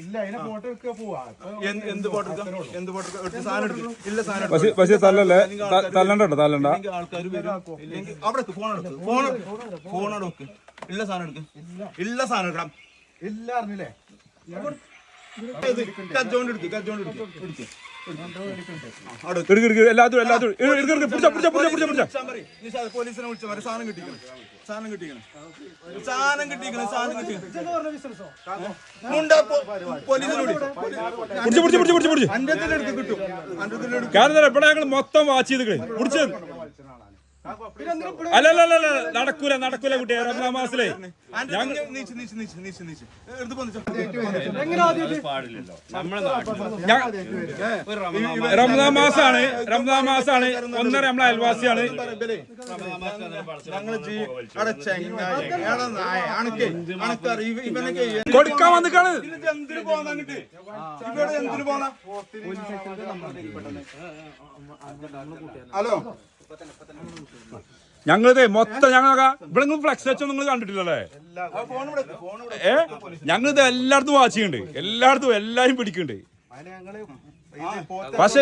എന്ത് ഫോട്ടോ എടുക്കാം എന്ത് ഫോട്ടോ സാധനം എടുക്കും. ഇല്ല സാധനം പക്ഷേ പക്ഷേ തല്ലല്ലേ? തല്ലണ്ട കേട്ടോ തല്ലണ്ട. ഇല്ലെങ്കിൽ ആൾക്കാർ വരും. ഇല്ലെങ്കിൽ അവിടെ ഫോൺ എടുക്ക്. ഫോൺ ഫോൺ എടുക്ക്. ഇല്ല സാധനം എടുക്ക്. ഇല്ല. സാധനം എടുക്കണം. ഇല്ല അറിഞ്ഞില്ലേ? പോലീസിനെ മതി സാധനം കിട്ടിക്കണം സാധനം കിട്ടിക്കണം. സാധനം കിട്ടിക്കണം സാധനം കിട്ടിക്കണം. മൊത്തം വാച്ച് ചെയ്ത് പിടിച്ച് അല്ല അല്ല അല്ല അല്ല നടക്കൂല നടക്കൂല കുട്ടിയെ റംസാൻ മാസത്തിലേ റംസാൻ മാസാണ് റംസാൻ മാസാണ് ഒന്നര നമ്മളെ അയൽവാസിയാണ് കൊടുക്കാൻ വന്നിക്കാണ് ഇത് എന്തിനു പോന്നാ കിട്ടി ഇവിടെ എന്തിനു പോന്നാ ഹലോ ഞങ്ങളിതേ മൊത്തം ഞങ്ങളൊക്കെ ഇവിടെ നിങ്ങൾ ഫ്ലെക്സ് വെച്ചോ നിങ്ങൾ കണ്ടിട്ടില്ലല്ലേ? ഏ? ഞങ്ങളിത് എല്ലായിടത്തും വാച്ച് ചെയ്യുന്നുണ്ട് എല്ലായിടത്തും എല്ലാരും പിടിക്കുന്നുണ്ട്. പക്ഷെ